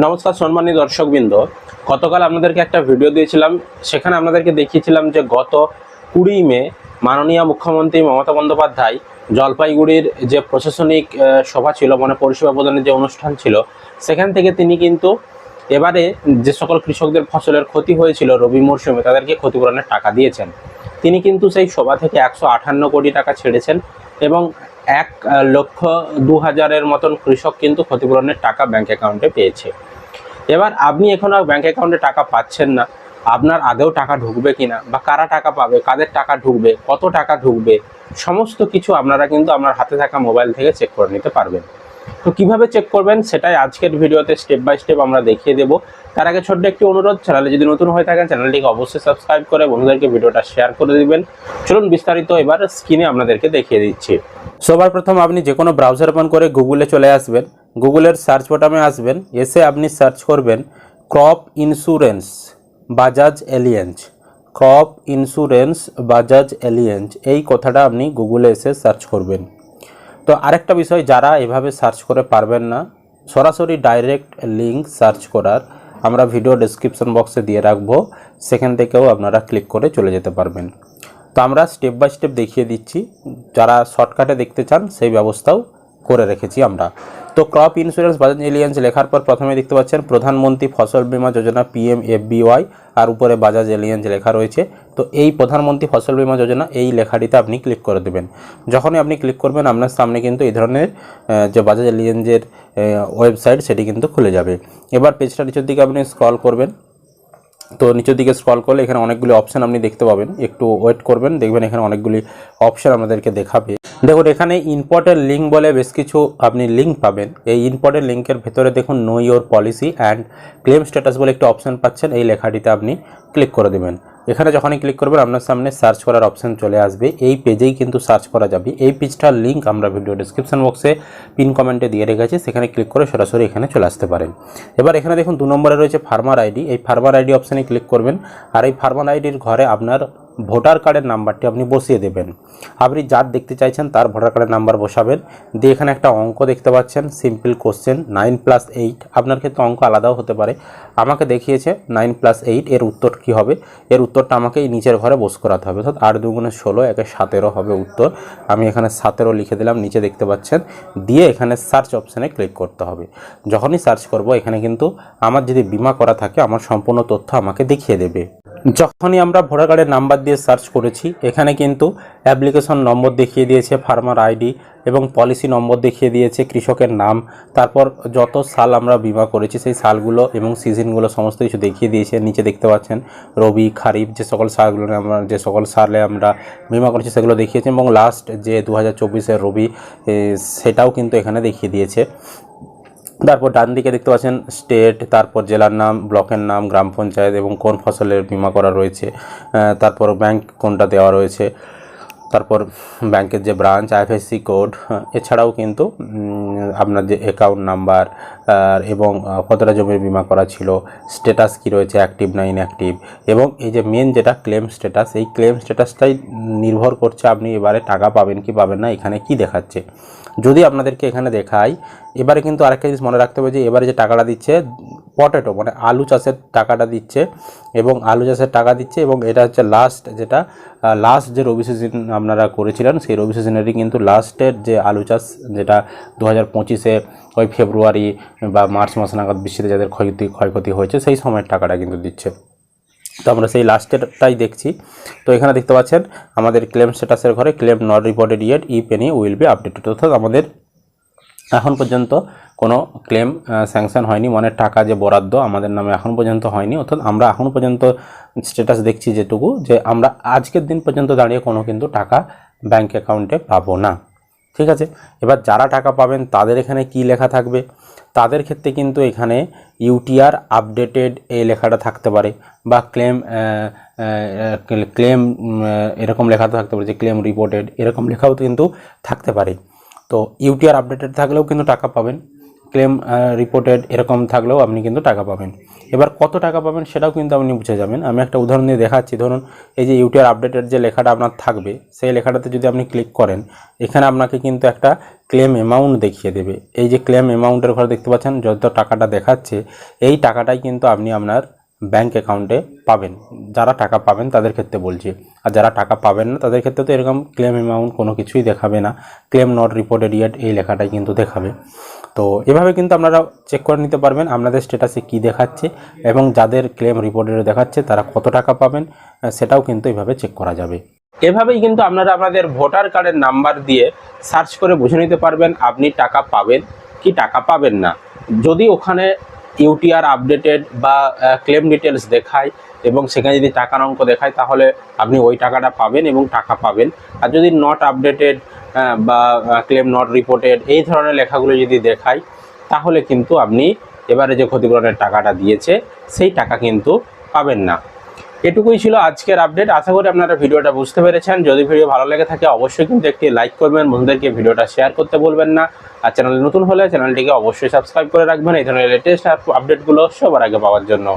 নমস্কার সম্মানী দর্শকবৃন্দ। গতকাল আপনাদেরকে একটা ভিডিও দিয়েছিলাম, সেখানে আপনাদেরকে দেখিয়েছিলাম যে গত কুড়ি মে মাননীয় মুখ্যমন্ত্রী মমতা বন্দ্যোপাধ্যায় জলপাইগুড়ির যে প্রশাসনিক সভা ছিল মানে পরিষেবা প্রদানের যে অনুষ্ঠান ছিল, সেখান থেকে তিনি কিন্তু এবারে যে সকল কৃষকদের ফসলের ক্ষতি হয়েছিল, রবি মরশুমে, তাদেরকে ক্ষতিপূরণের টাকা দিয়েছেন। তিনি কিন্তু সেই সভা থেকে একশো আটান্ন কোটি টাকা ছেড়েছেন এবং এক লক্ষ দু হাজারের মতন কৃষক কিন্তু ক্ষতিপূরণের টাকা ব্যাংক অ্যাকাউন্টে পেয়েছে। এবার আপনি এখনও ব্যাংক অ্যাকাউন্টে টাকা পাচ্ছেন না, আপনার আদেও টাকা ঢুকবে কিনা বা কারা টাকা পাবে, কাদের টাকা ঢুকবে, কত টাকা ঢুকবে, সমস্ত কিছু আপনারা কিন্তু আপনার হাতে থাকা মোবাইল থেকে চেক করে নিতে পারবেন। তো কীভাবে চেক করবেন সেটাই আজকের ভিডিওতে স্টেপ বাই স্টেপ আমরা দেখিয়ে দেবো। তার আগে ছোট্ট একটি অনুরোধ, চ্যানেলে যদি নতুন হয়ে থাকেন, চ্যানেলটিকে অবশ্যই সাবস্ক্রাইব করে বন্ধুদেরকে ভিডিওটা শেয়ার করে দিবেন। চলুন বিস্তারিত এবার স্ক্রিনে আপনাদেরকে দেখিয়ে দিচ্ছি। সবার প্রথম আপনি যে কোনো ব্রাউজার ওপেন করে গুগলে চলে আসবেন। গুগলের সার্চ বটামে আসবেন। এসে আপনি সার্চ করবেন crop insurance Bajaj Allianz crop insurance Bajaj Allianz এই কথাটা আপনি গুগলে এসে সার্চ করবেন। তো আরেকটা বিষয়, যারা এভাবে সার্চ করে পারবেন না, সরাসরি ডাইরেক্ট লিঙ্ক সার্চ করার আমরা ভিডিও ডেসক্রিপশন বক্সে দিয়ে রাখব। সেখান থেকেও আপনারা ক্লিক করে চলে যেতে পারবেন। তো আমরা স্টেপ বাই স্টেপ দেখিয়ে দিচ্ছি। যারা শর্টকাটে দেখতে চান, সেই ব্যবস্থাও করে রেখেছি আমরা। তো ক্রপ ইন্স্যুরেন্স বাজাজ এলিয়েন্স লেখার পর প্রথমে দেখতে পাচ্ছেন, প্রধানমন্ত্রী ফসল বীমা যোজনা পিএম এফবিওয়াই আর উপরে বাজাজ এলিয়েন্স লেখা রয়েছে। তো এই প্রধানমন্ত্রী ফসল বীমা যোজনা, এই লেখাটিতে আপনি ক্লিক করে দেবেন। যখনই আপনি ক্লিক করবেন, আপনার সামনে কিন্তু এই ধরনের যে বাজাজ এলিয়েন্সের ওয়েবসাইট সেটি কিন্তু খুলে যাবে। এবার পেজটা নিচের দিকে আপনি স্ক্রল করবেন। তো নিচের দিকে স্ক্রল করলে এখানে অনেকগুলি অপশান আপনি দেখতে পাবেন। একটু ওয়েট করবেন, দেখবেন এখানে অনেকগুলি অপশান আমাদেরকে দেখাবে। দেখুন, এখানে ইম্পর্টেন্ট লিঙ্ক বলে বেশ কিছু আপনি লিঙ্ক পাবেন। এই ইম্পর্টেন্ট লিঙ্কের ভেতরে দেখুন know your policy and claim status বলে একটি অপশান পাচ্ছেন। এই লেখাটিতে আপনি ক্লিক করে দেবেন। এখানে যখনই ক্লিক করবেন, আপনার সামনে সার্চ করার অপশান চলে আসবে। এই পেজেই কিন্তু সার্চ করা যাবে। এই পেজটার লিঙ্ক আমরা ভিডিও ডিসক্রিপশান বক্সে পিন কমেন্টে দিয়ে রেখেছি। সেখানে ক্লিক করে সরাসরি এখানে চলে আসতে পারেন। এবার এখানে দেখুন, দু নম্বরে রয়েছে ফার্মার আইডি এই ফার্মার আইডি অপশানে ক্লিক করবেন। আর এই ফার্মার আইডির ঘরে আপনার ভোটার কার্ডের নাম্বারটি আপনি বসিয়ে দেবেন। আপনি যার দেখতে চাইছেন তার ভোটার কার্ডের নাম্বার বসাবেন। দিয়ে এখানে একটা অঙ্ক দেখতে পাচ্ছেন simple question nine plus eight আপনার ক্ষেত্রে অঙ্ক আলাদাও হতে পারে। আমাকে দেখিয়েছে নাইন প্লাস এইট এর উত্তর কী হবে? এর উত্তরটা আমাকে নিচের ঘরে বস করাতে হবে। অর্থাৎ আট দুগুণে ষোলো, একে সতেরো হবে উত্তর। আমি এখানে সতেরো লিখে দিলাম, নিচে দেখতে পাচ্ছেন। দিয়ে এখানে সার্চ অপশানে ক্লিক করতে হবে। যখনই সার্চ করব, এখানে কিন্তু আমার যদি বিমা করা থাকে, আমার সম্পূর্ণ তথ্য আমাকে দেখিয়ে দেবে। যখনই আমরা ভোটার কার্ডের নাম্বার দিয়ে সার্চ করেছি, এখানে কিন্তু অ্যাপ্লিকেশন নম্বর দেখিয়ে দিয়েছে, ফার্মার আইডি এবং পলিসি নম্বর দেখিয়ে দিয়েছে, কৃষকের নাম, তারপর যত সাল আমরা বিমা করেছি, সেই সালগুলো এবং সিজনগুলো সমস্ত কিছু দেখিয়ে দিয়েছে, নিচে দেখতে পাচ্ছেন রবি, খারিফ, যে সকল সালগুলো আমরা যে সকল সালে আমরা বিমা করেছি, সেগুলো দেখিয়েছে এবং লাস্ট যে দু হাজার রবি সেটাও কিন্তু এখানে দেখিয়ে দিয়েছে। তারপর ডান দিকে দেখতে পাচ্ছেন স্টেট তারপর জেলার নাম, ব্লকের নাম, গ্রাম পঞ্চায়েত এবং কোন ফসলের বিমা করা রয়েছে তারপর ব্যাংক কোনটা দেওয়া রয়েছে, তারপর ব্যাংকের যে ব্রাঞ্চ আইএফএসসি কোড এছাড়াও কিন্তু আপনার যে অ্যাকাউন্ট নাম্বার এবং কতটা জমির বিমা করা ছিল স্ট্যাটাস কি রয়েছে অ্যাক্টিভ না ইনঅ্যাক্টিভ এবং এই যে মেন যেটা ক্লেম স্ট্যাটাস এই ক্লেম স্ট্যাটাসটাই নির্ভর করছে আপনি এবারে টাকা পাবেন কি পাবেন না, এখানে কি দেখাচ্ছে। যদি আপনাদেরকে এখানে দেখাই, এবারে কিন্তু আরেকটা জিনিস মনে রাখতে হবে যে এবারে যে টাকাটা দিচ্ছে পটেটো মানে আলু চাষের টাকাটা দিচ্ছে এবং আলু চাষের টাকা দিচ্ছে এবং এটা হচ্ছে লাস্ট যেটা লাস্ট যে রবি সিজন আপনারা করেছিলেন, সেই রবি সিজনেরই কিন্তু লাস্টের যে আলু চাষ যেটা দু হাজার পঁচিশে ওই ফেব্রুয়ারি বা মার্চ মাস নাগাদ বৃষ্টিতে যাদের ক্ষয়ক্ষতি ক্ষয়ক্ষতি হয়েছে, সেই সময়ের টাকাটা কিন্তু দিচ্ছে। তো আমরা সেই লাস্টেরটাই দেখছি। তো এখানে দেখতে পাচ্ছেন, আমাদের ক্লেম স্ট্যাটাসের ঘরে claim not reported yet e penny will be updated অর্থাৎ আমাদের এখন পর্যন্ত কোনো ক্লেম স্যাংশন হয়নি। মানে টাকা যে বরাদ্দ আমাদের নামে এখন পর্যন্ত হয়নি। অর্থাৎ আমরা এখন পর্যন্ত স্ট্যাটাস দেখছি যেটুকু, যে আমরা আজকের দিন পর্যন্ত দাঁড়িয়ে কোনো কিন্তু টাকা ব্যাংক অ্যাকাউন্টে পাবো না। ঠিক আছে? এবার যারা টাকা পাবেন তাদের এখানে কি লেখা থাকবে? তাদের ক্ষেত্রে কিন্তু এখানে ইউটিআর আপডেটেড এই লেখাটা থাকতে পারে বা ক্লেম ক্লেম এরকম লেখা থাকতে পারে যে ক্লেম রিপোর্টেড এরকম লেখাও কিন্তু থাকতে পারে। তো ইউটিআর আপডেটেড থাকলেও কিন্তু টাকা পাবেন। ক্লেম রিপোর্টেড এরকম থাকলেও আপনি কিন্তু টাকা পাবেন। এবার কত টাকা পাবেন সেটাও কিন্তু আপনি বুঝে যাবেন। আমি একটা উদাহরণ দিয়ে দেখাচ্ছি। ধরুন, এই যে ইউটিআর আপডেটের যে লেখাটা আপনার থাকবে, সেই লেখাটাতে যদি আপনি ক্লিক করেন, এখানে আপনাকে কিন্তু একটা ক্লেম অ্যামাউন্ট দেখিয়ে দেবে। এই যে ক্লেম অ্যামাউন্টের ঘরে দেখতে পাচ্ছেন, যত টাকাটা দেখাচ্ছে, এই টাকাটাই কিন্তু আপনি আপনার ব্যাংক অ্যাকাউন্টে পাবেন। যারা টাকা পাবেন তাদের ক্ষেত্রে বলছি। আর যারা টাকা পাবেন না, তাদের ক্ষেত্রে তো এরকম ক্লেম অ্যামাউন্ট কোনো কিছুই দেখাবে না। ক্লেম নট রিপোর্টেড ইয়েট এই লেখাটাই কিন্তু দেখাবে। তো এভাবে কিন্তু আপনারা চেক করে নিতে পারবেন আপনাদের স্ট্যাটাসে কি দেখাচ্ছে এবং যাদের ক্লেম রিপোর্টেড দেখাচ্ছে তারা কত টাকা পাবেন সেটাও কিন্তু এভাবে চেক করা যাবে। এভাবেই কিন্তু আপনারা আপনাদের ভোটার কার্ডের নাম্বার দিয়ে সার্চ করে বুঝে নিতে পারবেন আপনি টাকা পাবেন কি টাকা পাবেন না। যদি ওখানে ইউটিআর আপডেটেড বা ক্লেম ডিটেলস দেখায় এবং সেখানে যদি টাকার অঙ্ক দেখায় তাহলে আপনি ওই টাকাটা পাবেন এবং টাকা পাবেন। আর যদি নট আপডেটেড বা ক্লেম নট রিপোর্টেড এই ধরনের লেখাগুলো যদি দেখায় তাহলে কিন্তু আপনি এবারে যে ক্ষতিপূরণের টাকাটা দিয়েছে, সেই টাকা কিন্তু পাবেন না। এটুকুই ছিল আজকের আপডেট আশা করি আপনারা ভিডিওটা বুঝতে পেরেছেন। যদি ভিডিও ভালো লেগে থাকে, অবশ্যই কিন্তু একটি লাইক করবেন, বন্ধুদেরকে ভিডিওটা শেয়ার করতে বলবেন না। আর চ্যানেলে নতুন হলে চ্যানেলটিকে অবশ্যই সাবস্ক্রাইব করে রাখবেন। এই ধরনের লেটেস্ট আপডেটগুলো সবার আগে পাওয়ার জন্য।